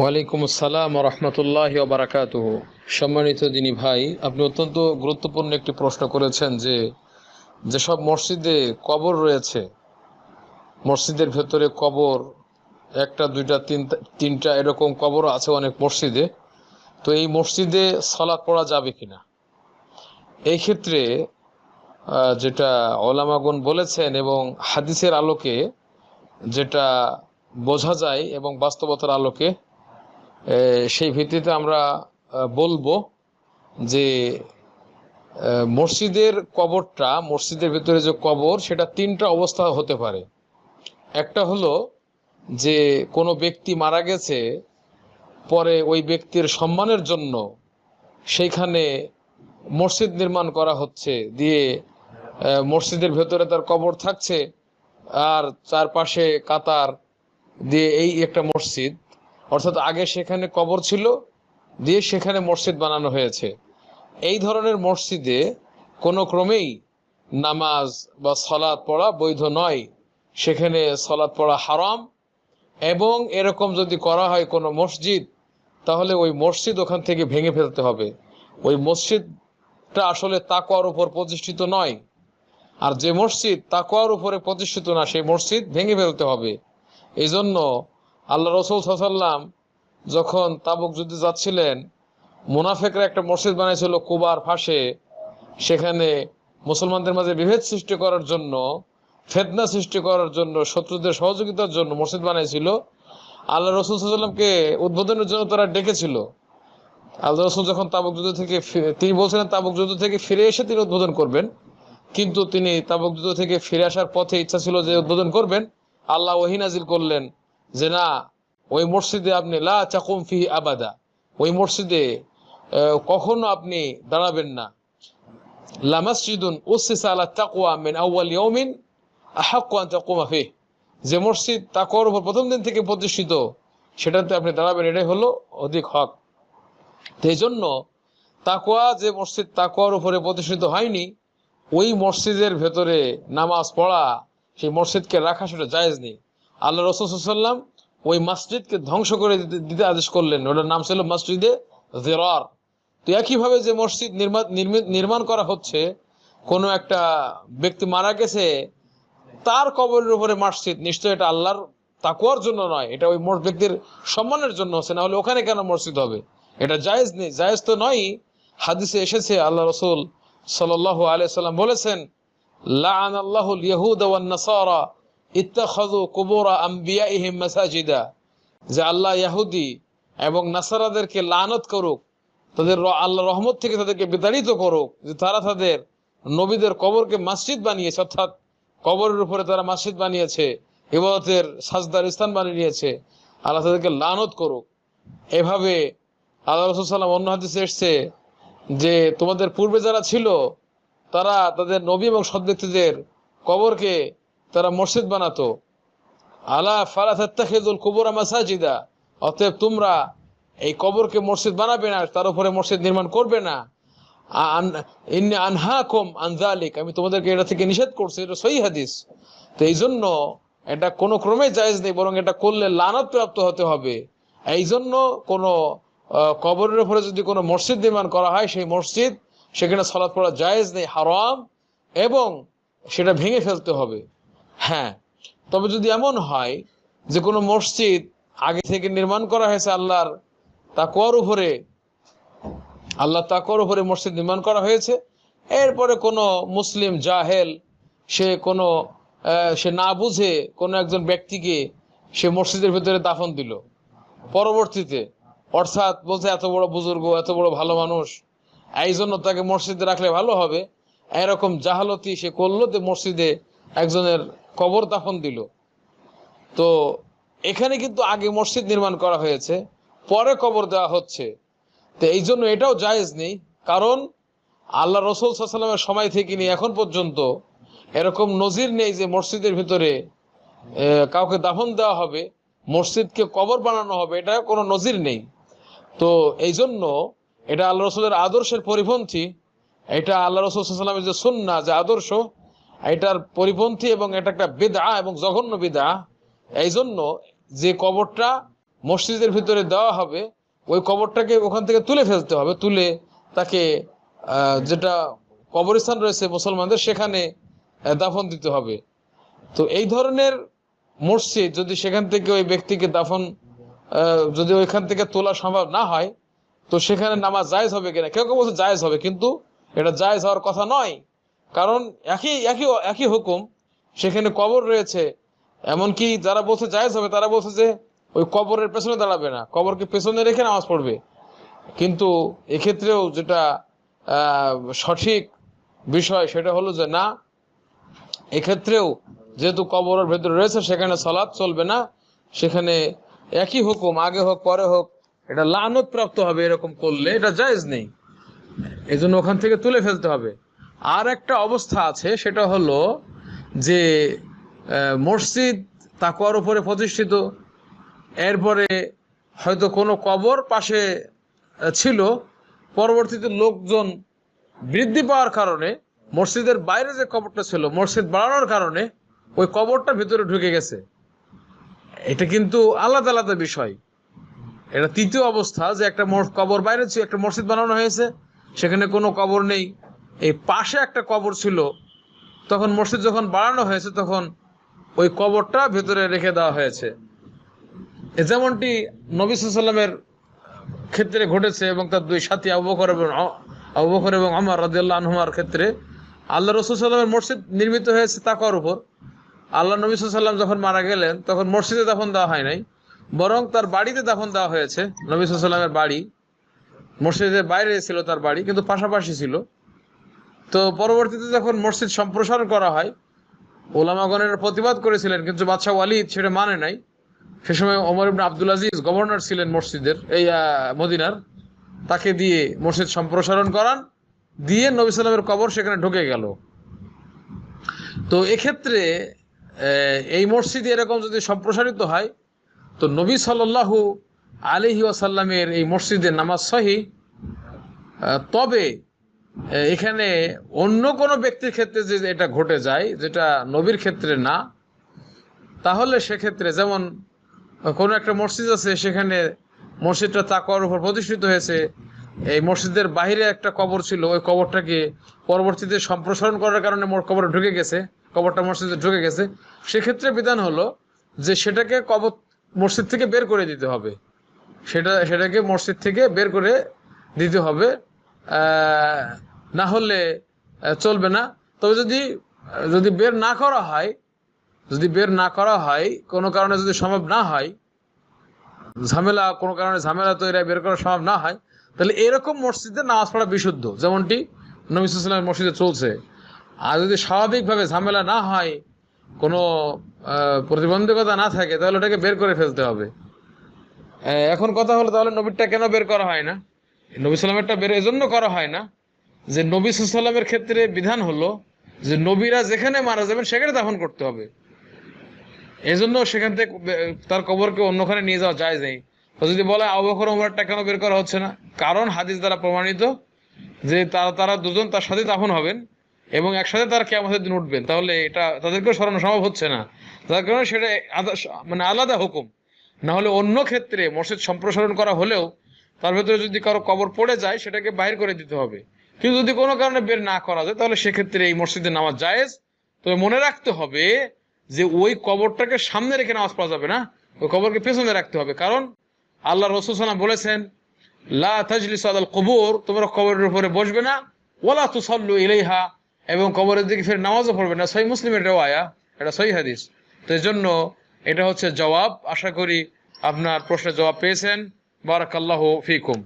ওয়ালাইকুম আসসালাম রহমতুল্লাহ বারাকাত সম্মানিত দিনী ভাই, আপনি অত্যন্ত গুরুত্বপূর্ণ একটি প্রশ্ন করেছেন যে, যেসব মসজিদে কবর রয়েছে, মসজিদের ভেতরে কবর, একটা, দুইটা, তিনটা তিনটা এরকম কবর আছে অনেক মসজিদে, তো এই মসজিদে সলাৎ পড়া যাবে কিনা? এই ক্ষেত্রে যেটা ওলামাগুন বলেছেন এবং হাদিসের আলোকে যেটা বোঝা যায় এবং বাস্তবতার আলোকে সেই ভিত্তিতে আমরা বলব যে মসজিদের কবরটা, মসজিদের ভিতরে যে কবর, সেটা তিনটা অবস্থা হতে পারে। একটা হলো যে, কোনো ব্যক্তি মারা গেছে, পরে ওই ব্যক্তির সম্মানের জন্য সেইখানে মসজিদ নির্মাণ করা হচ্ছে, দিয়ে মসজিদের ভেতরে তার কবর থাকছে, আর চারপাশে কাতার দিয়ে এই একটা মসজিদ। অর্থাৎ আগে সেখানে কবর ছিল, দিয়ে সেখানে মসজিদ বানানো হয়েছে। এই ধরনের মসজিদে কোনো ক্রমেই নামাজ বা সলাৎ পড়া বৈধ নয়। সেখানে সলাৎ পড়া হারাম, এবং এরকম যদি করা হয় কোনো মসজিদ, তাহলে ওই মসজিদ ওখান থেকে ভেঙে ফেলতে হবে। ওই মসজিদটা আসলে তাকওয়ার উপর প্রতিষ্ঠিত নয়। আর যে মসজিদ তাকওয়ার উপরে প্রতিষ্ঠিত না, সেই মসজিদ ভেঙে ফেলতে হবে। এই জন্য আল্লাহ রসুল সাল্লাম যখন তাবুক যুদ্ধে যাচ্ছিলেন, মুনাফেকরা একটা মসজিদ বানিয়েছিল কুবার ফাঁসে। সেখানে মুসলমানদের মাঝে বিভেদ সৃষ্টি করার জন্য ফেদনা সৃষ্টি করার জন্য, শত্রুদের সহযোগিতার জন্য মসজিদ বানিয়েছিল আল্লাহ রসুল সাল্লামকে উদ্বোধনের জন্য তারা ডেকেছিল। আল্লাহ রসুল যখন তাবুক যুদ্ধ থেকে তিনি বলছিলেন, তাবুক যুদ্ধ থেকে ফিরে এসে তিনি উদ্বোধন করবেন। কিন্তু তিনি তাবুক যুদ্ধ থেকে ফিরে আসার পথে ইচ্ছা ছিল যে উদ্বোধন করবেন। আল্লাহ ওহিনাজিল করলেন। যে না, ওই মসজিদে আপনি লা চাকুম ফি আবাদা, ওই মসজিদে কখনো আপনি দাঁড়াবেন না। লা মসজিদুন উসিসা আলা তাকওয়া মিন আউয়াল ইয়াউমিন, আহাক্কু আন তাকুমা ফিহ। যে মসজিদ তাকওয়ার উপর প্রথম দিন থেকে প্রতিষ্ঠিত, সেটাতে আপনি দাঁড়াবেন, এটাই হলো অধিক হক। এই জন্য তাকওয়া, যে মসজিদ তাকওয়ার উপরে প্রতিষ্ঠিত হয়নি, ওই মসজিদের ভেতরে নামাজ পড়া, সেই মসজিদকে রাখা সেটা জায়েজ নেই। আল্লাহ রসুল্লাম ওই মসজিদকে ধ্বংস করে দিতে- আদেশ করলেন। ওটার নাম ছিল মসজিদে জেরার। তো একইভাবে যে মসজিদ নির্মাণ নির্মি- নির্মাণ করা হচ্ছে, কোনো একটা ব্যক্তি মারা গেছে, তার কবরের উপরে মসজিদ, নিশ্চয় এটা আল্লাহর তাকুয়ার জন্য নয়, এটা ওই ব্যক্তির সম্মানের জন্য হচ্ছে, না হলে ওখানে কেন মসজিদ হবে? এটা জায়েজ নেই, জায়েজ তো নয় হাদিসে এসেছে, আল্লাহ রসুল সাল্লাহ আলিয়া সাল্লাম বলেছেন আল্লাহুল ইয়াহুদ নাসারা ইত্তাখাযু কুবুর আম্বিয়াইহিম মাসাজিদা, যে আল্লাহ ইহুদি এবং নাসারাদেরকে লানত করুক, তাদের আল্লাহ রহমত থেকে তাদেরকে বিতাড়িত করুক, যে তারা তাদের নবীদের কবরকে মসজিদ বানিয়েছে, অর্থাৎ কবরের উপরে তারা মসজিদ বানিয়েছে, ইবাদতের সাজদার স্থান বানিয়ে নিয়েছে, আল্লাহ তাদেরকে লানত করুক। এভাবে আল্লাহ রসুল সাল্লাম অন্য হাদিসে এসছে যে, তোমাদের পূর্বে যারা ছিল, তারা তাদের নবী এবং সদ্ব্যক্তিদের কবরকে তারা মসজিদ বানাতো। আলা ফালাতাত্তাখিযুল কুবুরা মাসাজিদা। অতএব তোমরা এই কবরকে মসজিদ বানাবে না, তার উপরে মসজিদ নির্মাণ করবে না। আন- ইন্নী আনহাকুম আন আমি তোমাদেরকে এটা থেকে নিষেধ করছি, এটা সহি হাদিস। তো এই জন্য এটা কোনো ক্রমে জায়েজ নেই, বরং এটা করলে লানত প্রাপ্ত হতে হবে। এই জন্য কোনো কবরের উপরে যদি কোনো মসজিদ নির্মাণ করা হয়, সেই মসজিদ, সেখানে সলাৎ পড়া জায়েজ নেই, হারাম, এবং সেটা ভেঙে ফেলতে হবে। হ্যাঁ তবে যদি এমন হয় যে কোনো মসজিদ আগে থেকে নির্মাণ করা হয়েছে আল্লাহর তাকুয়ার উপরে আল্লাহ তাকুয়ার উপরে মসজিদ নির্মাণ করা হয়েছে, এরপরে কোনো মুসলিম জাহেল, সে কোনো সে না বুঝে কোনো একজন ব্যক্তিকে সে মসজিদের ভিতরে দাফন দিল। পরবর্তীতে, অর্থাৎ বলছে এত বড় বুজুর্গ, এত বড় ভালো মানুষ এই জন্য তাকে মসজিদে রাখলে ভালো হবে। এরকম জাহালতি সে করল যে মসজিদে একজনের কবর দাফন দিল। তো এখানে কিন্তু আগে মসজিদ নির্মাণ করা হয়েছে, পরে কবর দেওয়া হচ্ছে। তো এই জন্য এটাও জায়েজ নেই, কারণ আল্লাহ রসুল সাল্লামের সময় থেকে নিয়ে এখন পর্যন্ত এরকম নজির নেই যে মসজিদের ভিতরে কাউকে দাফন দেওয়া হবে, মসজিদকে কবর বানানো হবে, এটা কোনো নজির নেই। তো এই জন্য এটা আল্লাহ রসুলের আদর্শের পরিপন্থী, এটা আল্লাহ রসুল সাল্লামের যে সুন্না যে আদর্শ এটার পরিপন্থী এবং এটা একটা বিদা এবং জঘন্য বিদা এই জন্য যে কবরটা মসজিদের ভিতরে দেওয়া হবে, ওই কবরটাকে ওখান থেকে তুলে ফেলতে হবে। তুলে তাকে যেটা কবরস্থান রয়েছে মুসলমানদের, সেখানে দাফন দিতে হবে। তো এই ধরনের মসজিদ যদি সেখান থেকে ওই ব্যক্তিকে দাফন যদি ওইখান থেকে তোলা সম্ভব না হয়, তো সেখানে নামাজ জায়েজ হবে কিনা? কেউ কেউ বলছে জায়েজ হবে, কিন্তু এটা জায়েজ হওয়ার কথা নয়। কারণ একই একই একই হুকুম, সেখানে কবর রয়েছে। এমনকি যারা বলছে জায়েজ হবে, তারা বলছে যে ওই কবরের পেছনে দাঁড়াবে না, কবরকে পেছনে রেখে নামাজ পড়বে। কিন্তু এক্ষেত্রেও যেটা সঠিক বিষয় সেটা হলো যে না, এক্ষেত্রেও যেহেতু কবরের ভেতরে রয়েছে, সেখানে সলাৎ চলবে না, সেখানে একই হুকুম, আগে হোক, পরে হোক, এটা লানত প্রাপ্ত হবে এরকম করলে, এটা জায়েজ নেই। এই ওখান থেকে তুলে ফেলতে হবে। আর একটা অবস্থা আছে, সেটা হলো যে মসজিদ তাকুয়ার উপরে প্রতিষ্ঠিত। এরপরে হয়তো কোনো কবর পাশে ছিল। পরবর্তীতে লোকজন বৃদ্ধি পাওয়ার কারণে, মসজিদের বাইরে যে কবরটা ছিল, মসজিদ বাড়ানোর কারণে ওই কবরটা ভিতরে ঢুকে গেছে। এটা কিন্তু আলাদা আলাদা বিষয়। এটা তৃতীয় অবস্থা যে একটা কবর বাইরে ছিল, একটা মসজিদ বানানো হয়েছে। সেখানে কোনো কবর নেই। এই পাশে একটা কবর ছিল, তখন মসজিদ যখন বাড়ানো হয়েছে, তখন ওই কবরটা ভেতরে রেখে দেওয়া হয়েছে। যেমনটি নবী সাল্লামের ক্ষেত্রে ঘটেছে এবং তার দুই সাথী আবু বকর এবং অ- এবং আমার রাদিয়াল্লাহু আনহুমার ক্ষেত্রে, আল্লাহ রসুল সাল্লামের মসজিদ নির্মিত হয়েছে তাকওয়ার উপর। আল্লাহ নবী সাল্লাম যখন মারা গেলেন, তখন মসজিদে দাফন দেওয়া হয় নাই, বরং তার বাড়িতে দাফন দেওয়া হয়েছে, নবী সাল্লামের বাড়ি। মসজিদের বাইরে ছিল তার বাড়ি, কিন্তু পাশাপাশি ছিল। তো পরবর্তীতে যখন মসজিদ সম্প্রসারণ করা হয়, ওলামাগণের প্রতিবাদ করেছিলেন, কিন্তু বাদশাহ ওয়ালিদ সেটা মানে নাই। সে সময় Umar ibn Abdul Aziz governor ছিলেন মসজিদের, এই মদিনার। তাকে দিয়ে মসজিদ সম্প্রসারণ করান, দিয়ে নবী সাল্লামের কবর সেখানে ঢুকে গেল। তো এক্ষেত্রে এই মসজিদে এরকম যদি সম্প্রসারিত হয়, তো নবী সাল্লাল্লাহু আলিহি এই মসজিদে নামাজ সহি তবে এখানে অন্য কোনো ব্যক্তির ক্ষেত্রে যে এটা ঘটে যায়, যেটা নবীর ক্ষেত্রে না, তাহলে সেক্ষেত্রে যেমন কোনো একটা মসজিদ আছে, সেখানে মসজিদটা তাকওয়ার উপর প্রতিষ্ঠিত হয়েছে, এই মসজিদের বাইরে একটা কবর ছিল, ওই কবরটাকে পরবর্তীতে সম্প্রসারণ করার কারণে কবরে ঢুকে গেছে, কবরটা মসজিদে ঢুকে গেছে। সেক্ষেত্রে বিধান হলো যে সেটাকে কবর, মসজিদ থেকে বের করে দিতে হবে। সেটা, সেটাকে মসজিদ থেকে বের করে দিতে হবে। না হলে চলবে না। তবে যদি যদি বের না করা হয়, যদি বের না করা হয়, কোনো কারণে যদি সম্ভব না হয়, ঝামেলা, কোনো কারণে ঝামেলা তৈরি বের করা সম্ভব না হয়, তাহলে এরকম মসজিদে নামাজ পড়া বিশুদ্ধ, যেমনটি নবী সাল্লামের মসজিদে চলছে। আর যদি স্বাভাবিকভাবে ঝামেলা না হয়, কোনো প্রতিবন্ধকতা না থাকে, তাহলে ওটাকে বের করে ফেলতে হবে। এখন কথা হলো তাহলে নবীরটা কেন বের করা হয় না? নবী সাল্লামেরটা বের এজন্য করা হয় না? যে নবী সাল্লামের ক্ষেত্রে বিধান হলো যে নবীরা যেখানে মারা যাবেন, সেখানে দাফন করতে হবে। এজন্য সেখান থেকে তার কবরকে অন্যখানে নিয়ে যাওয়া যায় নেই। যদি বলে আবু বকর ওমরটা কেন বের করা হচ্ছে না? কারণ হাদিস দ্বারা প্রমাণিত যে তারা তারা দুজন তার সাথে দাফন হবেন এবং একসাথে তারা কেমন দিন উঠবেন। তাহলে এটা তাদেরকেও সরানো সম্ভব হচ্ছে না। যার কারণে সেটা মানে আলাদা হুকুম। না হলে অন্য ক্ষেত্রে মসজিদ সম্প্রসারণ করা হলেও তার ভেতরে যদি কারও কবর পড়ে যায়, সেটাকে বাইর করে দিতে হবে। কিন্তু যদি কোনো কারণে বের না করা যায়, তাহলে সেক্ষেত্রে এই মসজিদে নামাজ জায়েজ। তবে মনে রাখতে হবে যে ওই কবরটাকে সামনে রেখে নামাজ পড়া যাবে না। ওই কবরকে পেছনে রাখতে হবে। কারণ আল্লাহ রসুল সাল্লাম বলেছেন, লা কবর তোমরা কবরের উপরে বসবে না। ওয়ালা তুসাল্লু ইলাইহা এবং কবরের দিকে ফিরে নামাজও পড়বে না। সহি মুসলিমের রেওয়ায়া, এটা সহি হাদিস। তো এই জন্য এটা হচ্ছে জবাব। আশা করি আপনার প্রশ্নের জবাব পেয়েছেন। বারাকাল্লাহ ফিকুম।